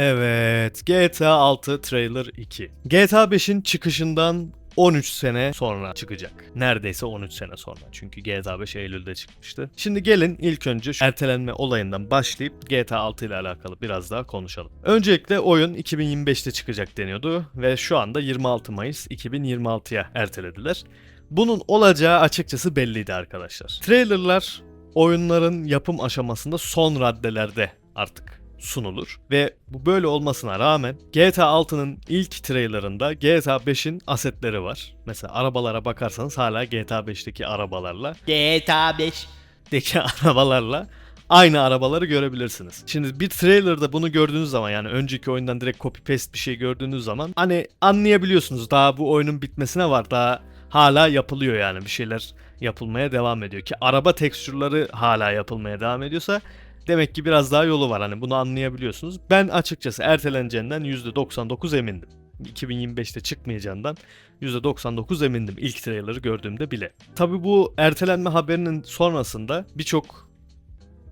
Evet, GTA 6 Trailer 2. GTA 5'in çıkışından 13 sene sonra çıkacak. Neredeyse 13 sene sonra. Çünkü GTA 5 Eylül'de çıkmıştı. Şimdi gelin ilk önce şu ertelenme olayından başlayıp GTA 6 ile alakalı biraz daha konuşalım. Öncelikle oyun 2025'te çıkacak deniyordu ve şu anda 26 Mayıs 2026'ya ertelediler. Bunun olacağı açıkçası belliydi arkadaşlar. Trailerlar oyunların yapım aşamasında son raddelerde artık sunulur ve bu böyle olmasına rağmen GTA 6'nın ilk trailerında GTA 5'in asetleri var. Mesela arabalara bakarsanız hala GTA 5'teki arabalarla GTA 5. deki arabalarla aynı arabaları görebilirsiniz. Şimdi bir trailerda bunu gördüğünüz zaman yani önceki oyundan direkt copy paste bir şey gördüğünüz zaman hani anlayabiliyorsunuz daha bu oyunun bitmesine var daha hala yapılıyor yani bir şeyler yapılmaya devam ediyor ki araba tekstürleri hala yapılmaya devam ediyorsa demek ki biraz daha yolu var hani bunu anlayabiliyorsunuz. Ben açıkçası erteleneceğinden %99 emindim. 2025'te çıkmayacağından %99 emindim ilk trailer'ı gördüğümde bile. Tabi bu ertelenme haberinin sonrasında birçok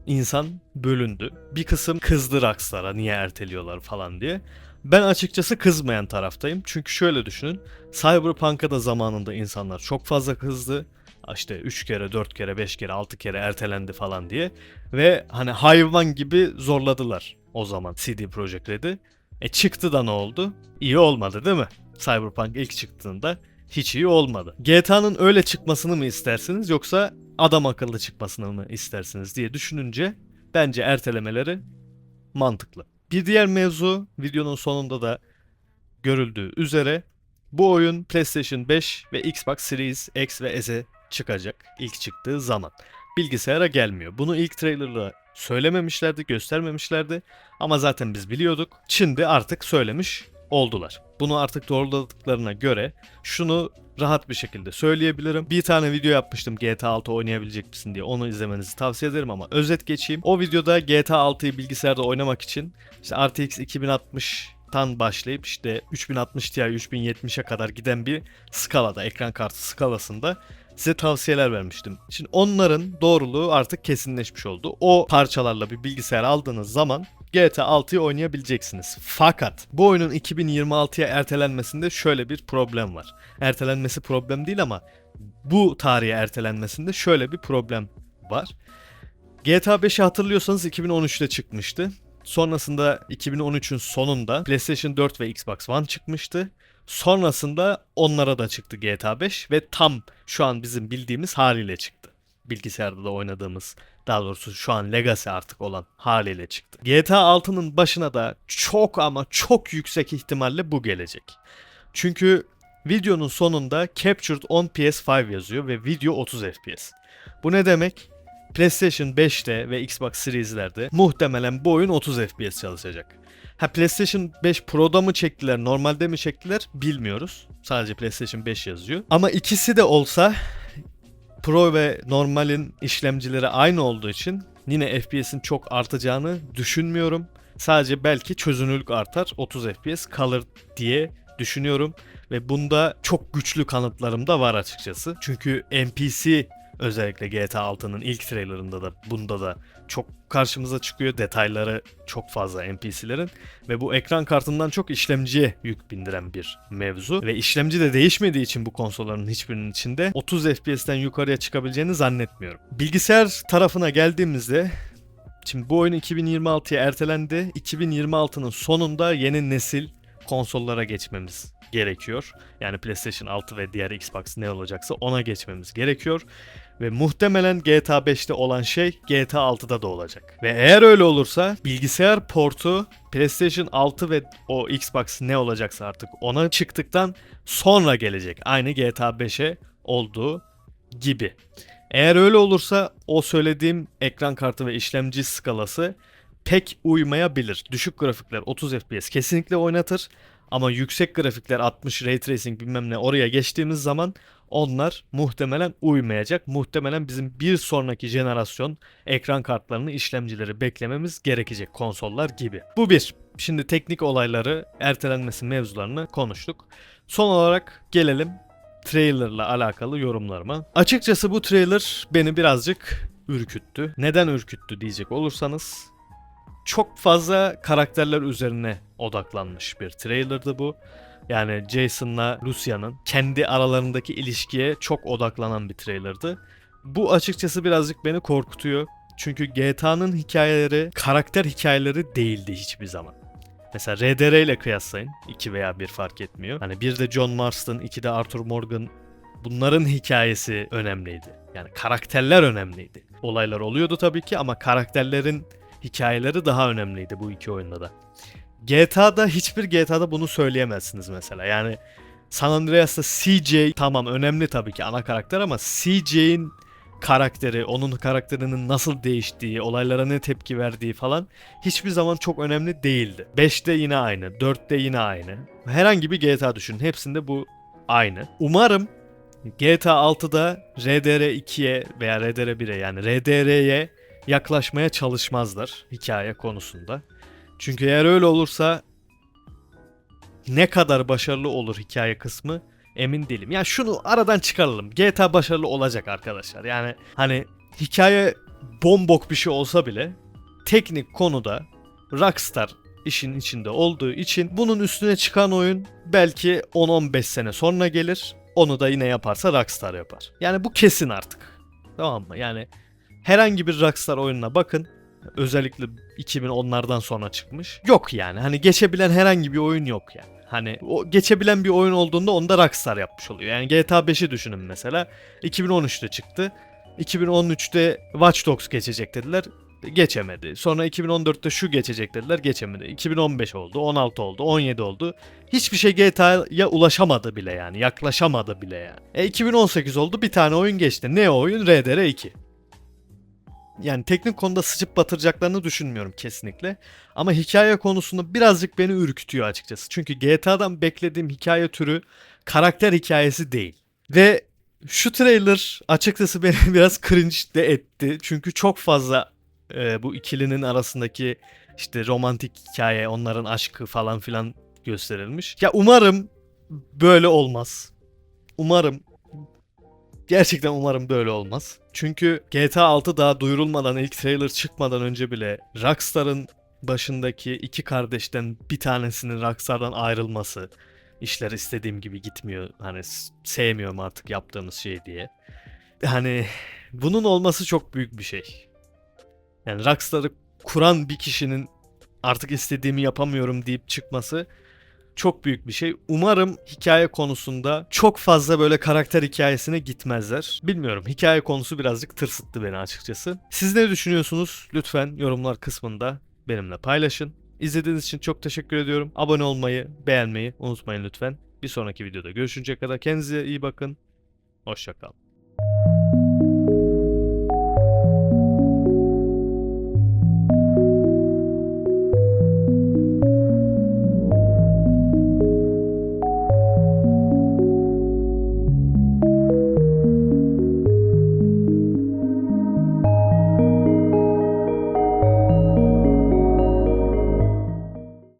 insan bölündü. Bir kısım kızdı Rockstar'a niye erteliyorlar falan diye. Ben açıkçası kızmayan taraftayım. Çünkü şöyle düşünün. Cyberpunk'a da zamanında insanlar çok fazla kızdı. İşte 3 kere, 4 kere, 5 kere, 6 kere ertelendi falan diye. Ve hani hayvan gibi zorladılar o zaman CD Projekt Red'i. E çıktı da ne oldu? İyi olmadı değil mi? Cyberpunk ilk çıktığında hiç iyi olmadı. GTA'nın öyle çıkmasını mı istersiniz yoksa adam akıllı çıkmasını mı istersiniz diye düşününce bence ertelemeleri mantıklı. Bir diğer mevzu videonun sonunda da görüldüğü üzere bu oyun PlayStation 5 ve Xbox Series X ve S'e çıkacak ilk çıktığı zaman. Bilgisayara gelmiyor. Bunu ilk trailerla söylememişlerdi, göstermemişlerdi ama zaten biz biliyorduk. Şimdi artık söylemiş oldular. Bunu artık doğruladıklarına göre şunu rahat bir şekilde söyleyebilirim. Bir tane video yapmıştım GTA 6 oynayabilecek misin diye. Onu izlemenizi tavsiye ederim ama özet geçeyim. O videoda GTA 6'yı bilgisayarda oynamak için işte RTX 2060'tan başlayıp işte 3060 Ti 3070'e kadar giden bir skalada, ekran kartı skalasında size tavsiyeler vermiştim. Şimdi onların doğruluğu artık kesinleşmiş oldu. O parçalarla bir bilgisayar aldığınız zaman GTA 6'yı oynayabileceksiniz. Fakat bu oyunun 2026'ya ertelenmesinde şöyle bir problem var. Ertelenmesi problem değil ama bu tarihe ertelenmesinde şöyle bir problem var. GTA 5'i hatırlıyorsanız 2013'te çıkmıştı. Sonrasında 2013'ün sonunda PlayStation 4 ve Xbox One çıkmıştı. Sonrasında onlara da çıktı GTA 5 ve tam şu an bizim bildiğimiz haliyle çıktı. Bilgisayarda da oynadığımız daha doğrusu şu an Legacy artık olan haliyle çıktı. GTA 6'nın başına da çok ama çok yüksek ihtimalle bu gelecek. Çünkü videonun sonunda Captured on PS5 yazıyor ve video 30 FPS. Bu ne demek? PlayStation 5'te ve Xbox Series'lerde muhtemelen bu oyun 30 FPS çalışacak. Ha PlayStation 5 Pro'da mı çektiler, normalde mi çektiler bilmiyoruz. Sadece PlayStation 5 yazıyor. Ama ikisi de olsa Pro ve normalin işlemcileri aynı olduğu için yine FPS'in çok artacağını düşünmüyorum. Sadece belki çözünürlük artar, 30 FPS kalır diye düşünüyorum ve bunda çok güçlü kanıtlarım da var açıkçası. Çünkü NPC özellikle GTA 6'nın ilk trailerında da bunda da çok karşımıza çıkıyor. Detayları çok fazla NPC'lerin ve bu ekran kartından çok işlemciye yük bindiren bir mevzu ve işlemci de değişmediği için bu konsolların hiçbirinin içinde 30 FPS'ten yukarıya çıkabileceğini zannetmiyorum. Bilgisayar tarafına geldiğimizde Şimdi bu oyun 2026'ya ertelendi. 2026'nın sonunda yeni nesil konsollara geçmemiz gerekiyor. Yani PlayStation 6 ve diğer Xbox ne olacaksa ona geçmemiz gerekiyor. Ve muhtemelen GTA 5'te olan şey GTA 6'da da olacak. Ve eğer öyle olursa bilgisayar portu PlayStation 6 ve o Xbox ne olacaksa artık ona çıktıktan sonra gelecek. Aynı GTA 5'e olduğu gibi. Eğer öyle olursa o söylediğim ekran kartı ve işlemci skalası pek uymayabilir. Düşük grafikler 30 FPS kesinlikle oynatır ama yüksek grafikler 60 ray tracing bilmem ne oraya geçtiğimiz zaman onlar muhtemelen uymayacak. Muhtemelen bizim bir sonraki jenerasyon ekran kartlarını, işlemcileri beklememiz gerekecek konsollar gibi. Bu bir. Şimdi teknik olayları, ertelenmesi mevzularını konuştuk. Son olarak gelelim trailerla alakalı yorumlarıma. Açıkçası bu trailer beni birazcık ürküttü. Neden ürküttü diyecek olursanız çok fazla karakterler üzerine odaklanmış bir trailerdı bu. Yani Jason'la Lucia'nın kendi aralarındaki ilişkiye çok odaklanan bir trailerdı. Bu açıkçası birazcık beni korkutuyor. Çünkü GTA'nın hikayeleri karakter hikayeleri değildi hiçbir zaman. Mesela RDR ile kıyaslayın. 2 veya 1 fark etmiyor. Hani bir de John Marston, iki de Arthur Morgan. Bunların hikayesi önemliydi. Yani karakterler önemliydi. Olaylar oluyordu tabii ki ama karakterlerin hikayeleri daha önemliydi bu iki oyunda da. GTA'da hiçbir GTA'da bunu söyleyemezsiniz mesela. Yani San Andreas'ta CJ tamam önemli tabii ki ana karakter ama CJ'in karakteri, onun karakterinin nasıl değiştiği, olaylara ne tepki verdiği falan hiçbir zaman çok önemli değildi. 5'te yine aynı, 4'te yine aynı. Herhangi bir GTA düşünün. Hepsinde bu aynı. Umarım GTA 6'da RDR 2'ye veya RDR 1'e yani RDR'ye yaklaşmaya çalışmazlar hikaye konusunda. Çünkü eğer öyle olursa ne kadar başarılı olur hikaye kısmı emin değilim. Yani şunu aradan çıkaralım. GTA başarılı olacak arkadaşlar. Yani hani hikaye bombok bir şey olsa bile teknik konuda Rockstar işin içinde olduğu için bunun üstüne çıkan oyun belki 10-15 sene sonra gelir. Onu da yine yaparsa Rockstar yapar. Yani bu kesin artık. Tamam mı? Yani herhangi bir Rockstar oyununa bakın. Özellikle 2010'lardan sonra çıkmış. Yok yani. Hani geçebilen herhangi bir oyun yok yani. Hani o geçebilen bir oyun olduğunda onu da Rockstar yapmış oluyor. Yani GTA 5'i düşünün mesela. 2013'te çıktı. 2013'te Watch Dogs geçecek dediler. Geçemedi. Sonra 2014'te şu geçecek dediler. Geçemedi. 2015 oldu, 16 oldu, 17 oldu. Hiçbir şey GTA'ya ulaşamadı bile yani. Yaklaşamadı bile yani. E 2018 oldu. Bir tane oyun geçti. Ne o oyun? RDR 2 yani teknik konuda sıçıp batıracaklarını düşünmüyorum kesinlikle. Ama hikaye konusunda birazcık beni ürkütüyor açıkçası. Çünkü GTA'dan beklediğim hikaye türü karakter hikayesi değil. Ve şu trailer açıkçası beni biraz cringe de etti. Çünkü çok fazla e, bu ikilinin arasındaki işte romantik hikaye, onların aşkı falan filan gösterilmiş. Ya umarım böyle olmaz. Umarım Gerçekten umarım böyle olmaz. Çünkü GTA 6 daha duyurulmadan, ilk trailer çıkmadan önce bile Rockstar'ın başındaki iki kardeşten bir tanesinin Rockstar'dan ayrılması, işler istediğim gibi gitmiyor. Hani sevmiyorum artık yaptığımız şey diye. Hani bunun olması çok büyük bir şey. Yani Rockstar'ı kuran bir kişinin artık istediğimi yapamıyorum deyip çıkması çok büyük bir şey. Umarım hikaye konusunda çok fazla böyle karakter hikayesine gitmezler. Bilmiyorum. Hikaye konusu birazcık tırsıttı beni açıkçası. Siz ne düşünüyorsunuz? Lütfen yorumlar kısmında benimle paylaşın. İzlediğiniz için çok teşekkür ediyorum. Abone olmayı, beğenmeyi unutmayın lütfen. Bir sonraki videoda görüşünceye kadar kendinize iyi bakın. Hoşçakalın.